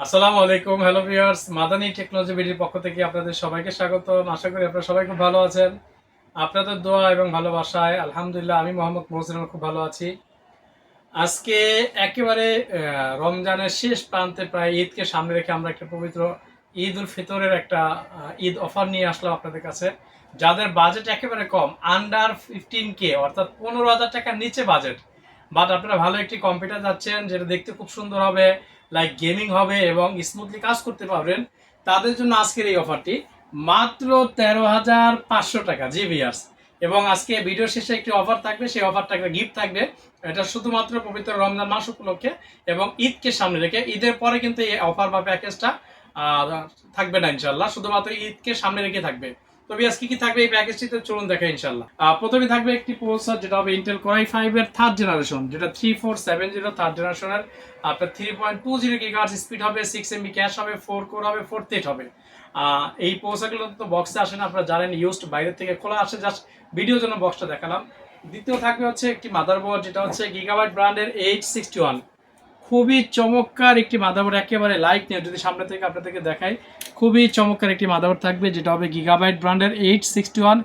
আসসালামু আলাইকুম hello viewers Madani technology বিডির পক্ষ থেকে আপনাদের সবাইকে স্বাগত আশা করি আপনারা সবাই খুব ভালো আছেন। আপনাদের দোয়া এবং ভালোবাসায়, আলহামদুলিল্লাহ, আমি মোহাম্মদ মহসিন খুব ভালো আছি। আজকে একেবারে রমজানের শেষ প্রান্তে প্রায় ঈদকে সামনে রেখে আমরা একটা পবিত্র ঈদ উল ফিতরের একটা ঈদ অফার নিয়ে আসলাম আপনাদের কাছে। যাদের বাজেট একেবারে কম আন্ডার ফিফটিন কে অর্থাৎ পনেরো হাজার টাকার নিচে বাজেট বাট আপনারা ভালো একটি কম্পিউটার যাচ্ছেন, যেটা দেখতে খুব সুন্দর হবে লাইক গেমিং হবে এবং স্মুথলি কাজ করতে পারবেন। তাদের জন্য আজকের এই অফারটি মাত্র তেরো হাজার পাঁচশো টাকা, জি ভিয়ার্স এবং আজকে ভিডিও শেষে একটি অফার থাকবে, সেই অফারটা একটা গিফট থাকবে। এটা শুধুমাত্র পবিত্র রমজান মাস উপলক্ষে এবং ঈদকে সামনে রেখে ঈদের পরে কিন্তু এই অফার বা প্যাকেজটা থাকবে না ইনশাল্লাহ শুধুমাত্র ঈদকে সামনে রেখে থাকবে। তো বিয়াস কি থাকবে এই প্যাকেজটিতে চলুন দেখা ইনশাল্লাহ প্রথমে থাকবে একটি প্রসেসর যেটা হবে ইন্টেল কোরাই ফাইভ এর থার্ড জেনারেশন যেটা three four seven zero third জেনারেশনের আপনার three point two zero gigahertz speed হবে সিক্স এমবি ক্যাশ হবে ফোর কোর হবে ফোর তেট হবে। এই প্রসেসরগুলো তো বক্সে আসে না, আপনারা জানেন ইউজড বাইরে থেকে খোলা আসে জাস্ট ভিডিওর জন্য বক্সটা দেখালাম। দ্বিতীয় থাকবে হচ্ছে একটি মাদারবোর্ড যেটা হচ্ছে গিগাবাইট ব্র্যান্ডের এইট সিক্সটি ওয়ান খুবই চমৎকার একটি মাদারবোর্ড, একেবারে লাইক নিয়ে যদি সামনে থেকে আপনাদেরকে দেখাই, খুবই চমৎকার একটি মাদারবোর্ড থাকবে, যেটা হবে গিগাবাইট ব্র্যান্ডের এইট সিক্সটি ওয়ান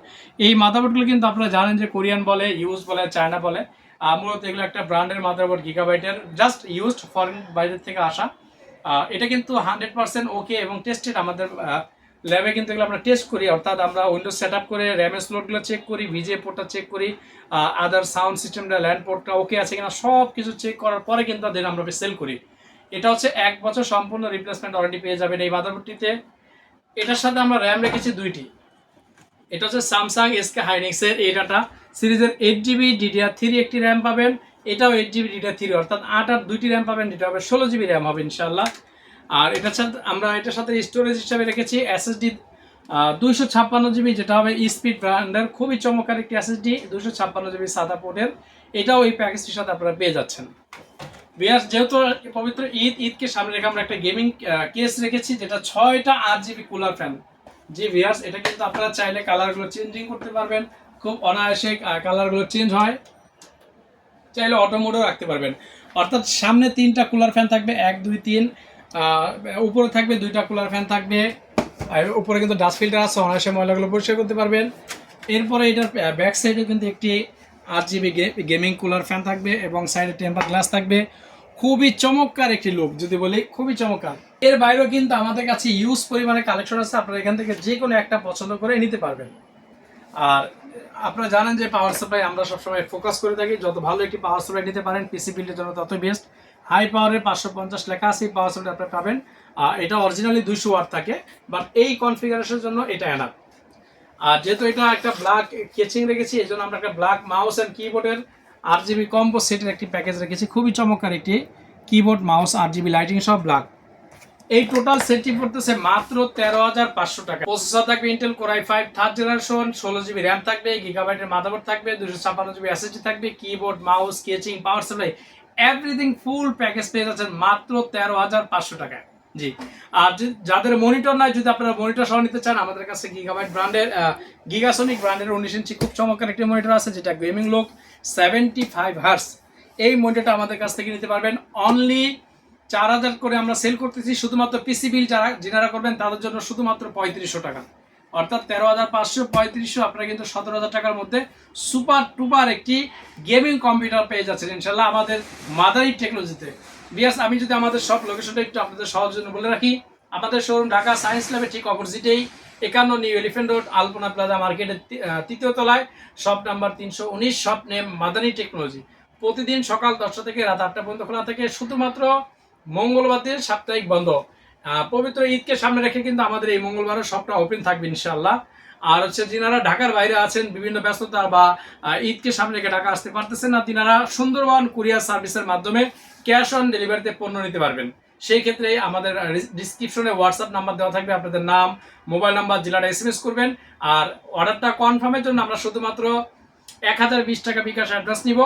এই মাদারবোর্ডগুলো কিন্তু আপনারা জানেন যে কোরিয়ান বলে ইউজ বলে, চায়না বলে। মূলত এগুলো একটা ব্র্যান্ডের মাদারবোর্ড গিগাবাইটের জাস্ট ইউজড ফরেন বাইরের থেকে আসা। এটা কিন্তু হান্ড্রেড পার্সেন্ট ওকে এবং টেস্টেড আমাদের ল্যাবে কিন্তু এগুলো আমরা টেস্ট করি, অর্থাৎ আমরা উইন্ডোজ সেট আপ করে র্যামের স্লোটগুলো চেক করি ভিজে পোর্টটা চেক করি আদার সাউন্ড সিস্টেমটা ল্যান্ড পোর্টটা ওকে আছে কিনা সব কিছু চেক করার পরে কিন্তু দেন আমরা সেল করি। এটা হচ্ছে এক বছর সম্পূর্ণ রিপ্লেসমেন্ট ওয়ারেন্টি পেয়ে যাবেন এই মাদারবোর্ডটিতে এটার সাথে আমরা র্যাম রেখেছি দুইটি। এটা হচ্ছে স্যামসাং এসকে হাইনিক্সের এই ডাটা সিরিজের এইট জিবি ডিডিআর থ্রি একটি র্যাম পাবেন, এটাও এইট জিবি ডিডিআর থ্রি অর্থাৎ আট আর দুইটি র্যাম পাবেন যেটা হবে ষোলো জিবি র্যাম হবে ইনশাল্লাহ আর এটার সাথে আমরা এটার সাথে স্টোরেজ হিসাবে রেখেছি এসএসডি দুইশো ছাপ্পান্ন জিবি যেটা হবে স্পিড ব্র্যান্ডের খুবই চমৎকার একটি এসএসডি দুইশো ছাপ্পান্ন জিবি সাদা পোর্টের এটাও এই প্যাকেজটির সাথে আপনারা পেয়ে যাচ্ছেন। বিয়াস যেহেতু পবিত্র ঈদ, ঈদকে সামনে রেখে আমরা একটা গেমিং কেস রেখেছি, যেটা ছয়টা আট জিবি কুলার ফ্যান জি ভিয়ার্স এটা কিন্তু আপনারা চাইলে কালারগুলো চেঞ্জিং করতে পারবেন। খুব অনায়াসে কালারগুলো চেঞ্জ হয়। চাইলে অটো মোডও রাখতে পারবেন। অর্থাৎ সামনে তিনটা কুলার ফ্যান থাকবে, এক, দুই, তিন। উপরে থাকবে, দুইটা কুলার ফ্যান থাকবে। আর উপরে কিন্তু ডাস্ট ফিল্টার আছে, অনায়াসে ময়লাগুলো পরিষ্কার করতে পারবেন। এরপরে এটার ব্যাক সাইডে কিন্তু একটি আট জিবি গেমিং কুলার ফ্যান থাকবে এবং সাইডে টেম্পার গ্লাস থাকবে। খুবই চমৎকার একটি লুক যদি বলি, খুবই চমৎকার। এর বাইরেও কিন্তু আমাদের কাছে ইউজ পরিমাণে কালেকশন আছে, আপনারা এখান থেকে যে কোনো একটা পছন্দ করে নিতে পারবেন। আর আপনারা জানেন যে পাওয়ার সাপ্লাই আমরা সবসময় ফোকাস করে থাকি, যত ভালো একটি পাওয়ার সাপ্লাই নিতে পারেন পিসি বিল্ডের জন্য তত বেস্ট হাই পাওয়ারের পাঁচশো পঞ্চাশ লেখা আছে পাওয়ার সাপ্লাই আপনারা পাবেন। এটা অরিজিনালি দুইশো ওয়াট থাকে বাট এই কনফিগারেশনের জন্য এটা এনাফ। আর যেহেতু এটা একটা ব্ল্যাক কেচিং রেখেছি, এই জন্য আমরা একটা ব্ল্যাক মাউস অ্যান্ড কিবোর্ডের আট জিবি কম্বো সেটের একটি প্যাকেজ রেখেছি। খুবই চমৎকার একটি কিবোর্ড মাউস আট জিবি লাইটিং সব ব্ল্যাক এই টোটাল সেটটি পড়তেছে মাত্র তেরো হাজার পাঁচশো টাকা। প্রসেসর থাকবে Intel core i five third generation ষোলো জিবি র্যাম থাকবে গিগাবাইটের মাদারবোর্ড থাকবে দুশো ছাপ্পান্ন জিবি এসএসডি থাকবে keyboard mouse casing power supply everything full package পেয়ে যাচ্ছেন মাত্র তেরো হাজার পাঁচশো টাকায়। জি। আর যাদের মনিটর নাই, যদি আপনারা মনিটর সহ নিতে চান, আমাদের কাছে গিগাবাইট ব্র্যান্ডের গিগাসনিক ব্র্যান্ডের উনিশ ইঞ্চি খুব চমৎকার একটি মনিটর আছে, যেটা গেমিং লোক সেভেন্টি ফাইভ হার্স এই মনিটরটা আমাদের কাছ থেকে নিতে পারবেন। অনলি চার হাজার করে আমরা সেল করতেছি, শুধুমাত্র পিসি বিল যারা যেনারা করবেন, তাদের জন্য শুধুমাত্র পঁয়ত্রিশশো টাকা। অর্থাৎ তেরো হাজার পাঁচশো পঁয়ত্রিশশো, আপনারা কিন্তু সতেরো হাজার টাকার মধ্যে সুপার টুপার একটি গেমিং কম্পিউটার পেয়ে যাচ্ছেন ইনশাল্লাহ আমাদের মাদারি টেকনোলজিতে। বিয়াস, আমি যদি আমাদের সব লোকেশনটা একটু আপনাদের সহজ জন্য বলে রাখি, আমাদের শোরুম ঢাকা সায়েন্স ল্যাবের ঠিক অপোজিটেই একান্ন new elephant road Alpana plaza মার্কেটের তৃতীয় তলায় শপ নাম্বার তিনশো উনিশ শপ নেম মাদানি টেকনোলজি। প্রতিদিন সকাল দশটা থেকে রাত আটটা পর্যন্ত খোলা থাকে, শুধুমাত্র মঙ্গলবার দিন সাপ্তাহিক বন্ধ। পবিত্র ঈদকে সামনে রেখে কিন্তু আমাদের এই মঙ্গলবারের সবটা ওপেন থাকবে ইনশাল্লাহ আর হচ্ছে যিনারা ঢাকার বাইরে আছেন, বিভিন্ন ব্যস্ততা বা ঈদকে সামনে রেখে ঢাকা আসতে পারতেছেন না, তিনারা সুন্দরবন কুরিয়ার সার্ভিসের মাধ্যমে ক্যাশ অন ডেলিভারিতে পণ্য নিতে পারবেন। সেই ক্ষেত্রে আমাদের ডিসক্রিপশনে হোয়াটসঅ্যাপ নাম্বার দেওয়া থাকবে, আপনাদের নাম মোবাইল নাম্বার জেলাটা এস করবেন। আর অর্ডারটা কনফার্মের জন্য আমরা শুধুমাত্র এক হাজার বিশ টাকা বিকাশ অ্যাডভান্স নিব।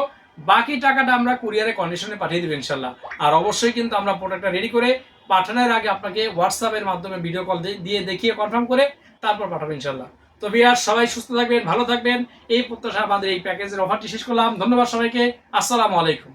বাকি টাকাটা আমরা কুরিয়ারে কন্ডিশনে পাঠিয়ে দেবো ইনশাল্লাহ আর অবশ্যই কিন্তু আমরা প্রোডাক্টটা রেডি করে পাঠানোর আগে আপনাকে হোয়াটসঅ্যাপের মাধ্যমে ভিডিও কল দিয়ে দেখিয়ে কনফার্ম করে তারপর পাঠাবো ইনশাল্লাহ তো বিয়ার সবাই সুস্থ থাকবেন, ভালো থাকবেন। এই প্রত্যাশা আমাদের এই প্যাকেজের অফারটি শেষ করলাম। ধন্যবাদ সবাইকে। আসসালামু আলাইকুম।